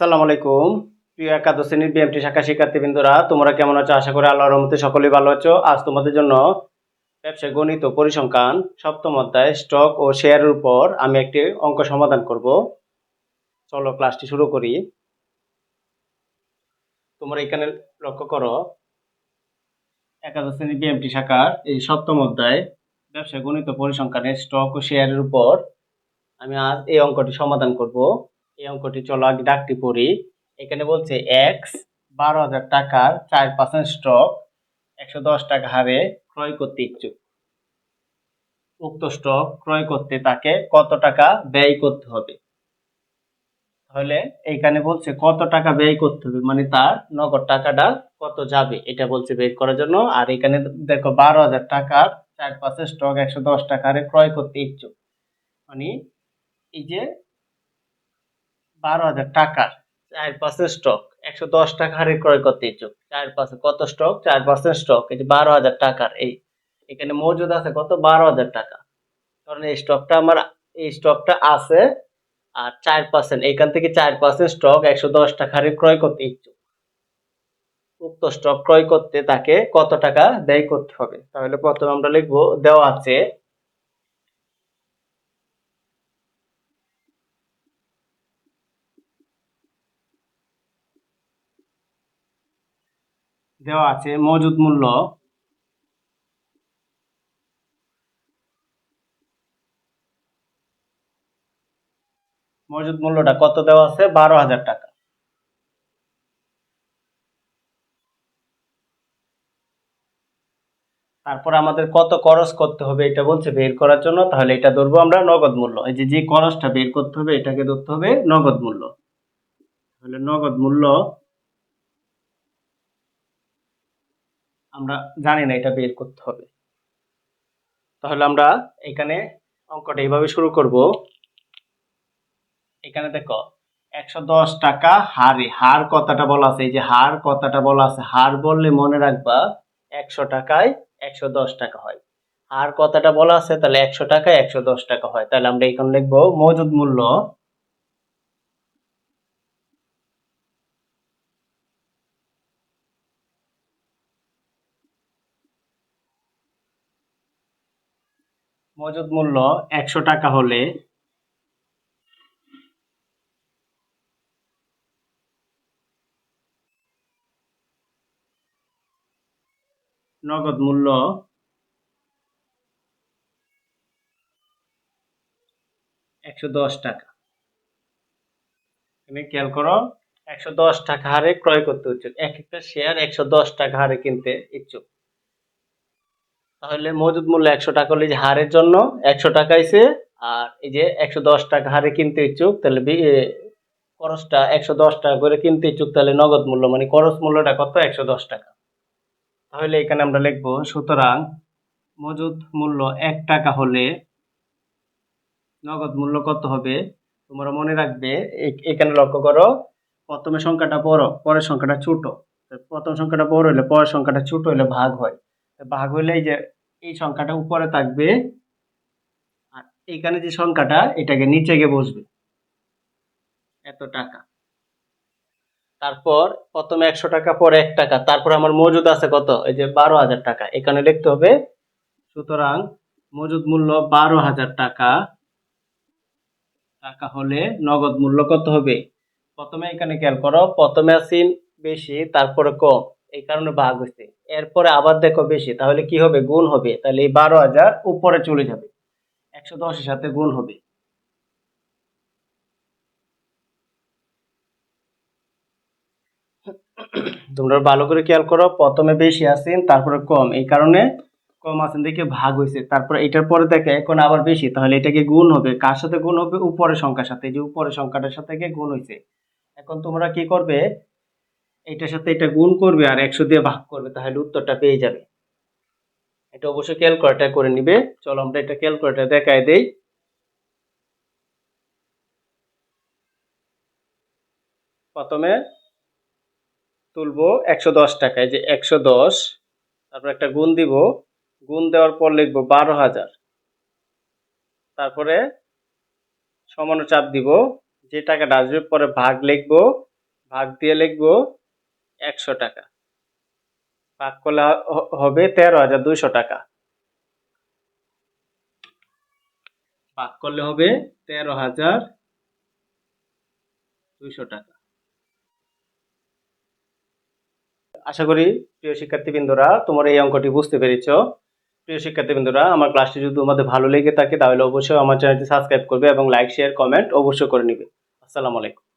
আসসালামু আলাইকুম। প্রিয় একাদশ শ্রেণির বিএমটি শাখা শিক্ষার্থীবৃন্দরা, তোমরা কেমন আছো? আশা করি আল্লাহর রহমতে সকলেই ভালো আছো। আজ তোমাদের জন্য ব্যবসায় গণিত পরিসংখ্যান সপ্তম অধ্যায় স্টক ও শেয়ারের উপর আমি একটি অঙ্ক সমাধান করব। চলো ক্লাসটি শুরু করি। তোমরা এখানে লক্ষ্য করো, একাদশ শ্রেণির বিএমটি শাখার এই সপ্তম অধ্যায় ব্যবসায় গণিত পরিসংখ্যানের স্টক ও শেয়ারের উপর আমি আজ এই অঙ্কটি সমাধান করব। এই অঙ্কটি চলো আগে ডাকটি পড়ি। এখানে বলছে এক্স বারো হাজার টাকার চার পার্সেন্ট স্টক একশো দশ টাকা হারে ক্রয় করতে ইচ্ছুক। উক্ত স্টক ক্রয় করতে তাকে কত টাকা ব্যয় করতে হবে? তাহলে এইখানে বলছে কত টাকা ব্যয় করতে হবে? মানে তার নগদ টাকাটা কত যাবে? এটা বলছে বের করার জন্য। আর এখানে দেখো বারো হাজার টাকার চার পার্সেন্ট স্টক একশো দশ টাকা হারে ক্রয় করতে ইচ্ছুক। মানে এই যে বারো হাজার টাকার। চার পার্সেন্ট স্টক একশো দশ টাকা হারে ক্রয় করতে ইচ্ছুক। চার পার্সেন্ট কত স্টক চার পার্সেন্ট স্টক এই যে বারো হাজার টাকার, এই এখানে মজুদ আছে কত? বারো হাজার টাকা। কারণ এই স্টকটা আমার, এই স্টকটা আছে, আর চার পার্সেন্ট এখান থেকে চার পার্সেন্ট স্টক একশো দশ টাকা হারে ক্রয় করতে ইচ্ছুক। উক্ত স্টক ক্রয় করতে তাকে কত টাকা ব্যয় করতে হবে? তাহলে প্রথমে আমরা লিখব, দেওয়া আছে দেওয়া আছে মজুদ মূল্য। মজুদ মূল্যটা কত দেওয়া আছে? বারো হাজার টাকা। তারপর আমাদের কত খরচ করতে হবে এটা বলছে বের করার জন্য, তাহলে এটা ধরবো আমরা নগদ মূল্য। এই যে যে খরচটা বের করতে হবে, এটাকে ধরতে হবে নগদ মূল্য। তাহলে নগদ মূল্য আমরা জানি না এটা বের করতে হবে। তাহলে আমরা এখানে অঙ্কটা এইভাবে শুরু করব। এখানে দেখো, একশো দশ টাকা হারে। হার কথাটা বলা আছে, এই যে হার কথাটা বলা আছে, হার বললে মনে রাখবা একশো টাকায় একশো দশ টাকা হয়। হার কথাটা বলা আছে, তাহলে একশো টাকায় একশো দশ টাকা হয়। তাহলে আমরা এখানে লিখব মজুদ মূল্য মজুদ মূল্য একশো টাকা হলে নগদ মূল্য একশো দশ টাকা। এখানে খেয়াল করো, একশো দশ টাকা হারে ক্রয় করতে ইচ্ছুক এক একটা শেয়ার একশো দশ টাকা হারে কিনতে ইচ্ছুক। তাহলে মজুদ মূল্য একশো টাকা হলে যে হারের জন্য একশো টাকা আইছে আর এই যে একশো দশ টাকা হারে কিনতে ইচ্ছুক, তাহলে খরচটা একশো দশ টাকা করে কিনতে ইচ্ছুক, তাহলে নগদ মূল্য মানে খরচ মূল্যটা কত? একশো দশ টাকা। তাহলে এখানে আমরা লিখব, সুতরাং মজুদ মূল্য এক টাকা হলে নগদ মূল্য কত হবে? তোমরা মনে রাখবে এখানে লক্ষ্য করো, প্রথমে সংখ্যাটা বড়, পরের সংখ্যাটা ছোট। প্রথম সংখ্যাটা বড় হলে পরের সংখ্যাটা ছোট হলে ভাগ হয়। ভাগ হলে যে এই সংখ্যাটা উপরে থাকবে। আর এইখানে যে সংখ্যাটা, এটাকে নিচে গিয়ে বসবে। এত টাকা। তারপর প্রথমে একশো টাকা, পরে এক টাকা। তারপর আমার মজুদ আছে কত? এই যে বারো হাজার টাকা। এখানে লিখতে হবে, সুতরাং মজুদ মূল্য বারো হাজার টাকা। টাকা হলে নগদ মূল্য কত হবে? প্রথমে এখানে খেয়াল করো, প্রথমে আসিন বেশি, তারপরে কম। এই কারণে ভাগ হয়েছে। এরপরে আবার দেখো বেশি, তাহলে কি হবে? গুণ হবে। তাহলে এই বারো হাজার উপরে চলে যাবে। একশো দশের সাথে গুণ হবে। তোমরা ভালো করে খেয়াল করো, প্রথমে বেশি আসেন তারপরে কম। এই কারণে কম আসেন দেখে ভাগ হয়েছে। তারপরে এটার পরে দেখে এখন আবার বেশি, তাহলে এটাকে গুণ হবে। কার সাথে গুণ হবে? উপরের সংখ্যার সাথে। যে উপরের সংখ্যাটার সাথে গুণ হয়েছে। এখন তোমরা কি করবে? এটার সাথে এটা গুণ করবে আর একশো দিয়ে ভাগ করবে, তাহলে উত্তরটা পেয়ে যাবে। এটা অবশ্যই ক্যালকুলেটার করে নিবে। চলো আমরা এটা ক্যালকুলেটার দেখায় দেই। প্রথমে তুলবো একশো দশ টাকায় যে একশো দশ, তারপর একটা গুণ দিব। গুণ দেওয়ার পর লিখব বারো হাজার। তারপরে সমানো চাপ দিব। যে টাকাটা আসবে, পরে ভাগ লিখব, ভাগ দিয়ে লিখব। একশো টাকা। ভাগ করলে হবে তেরো হাজার দুইশো টাকা। ভাগ করলে হবে তেরো হাজার দুইশো টাকা। আশা করি প্রিয় শিক্ষার্থীবৃন্দরা, তোমরা এই অঙ্কটি বুঝতে পেরেছ। প্রিয় শিক্ষার্থীবৃন্দরা, আমার ক্লাসটি যদি তোমাদের ভালো লেগে থাকে, তাহলে অবশ্যই আমার চ্যানেলটি সাবস্ক্রাইব করবে এবং লাইক, শেয়ার, কমেন্ট অবশ্যই করে নিবে। আসসালামু আলাইকুম।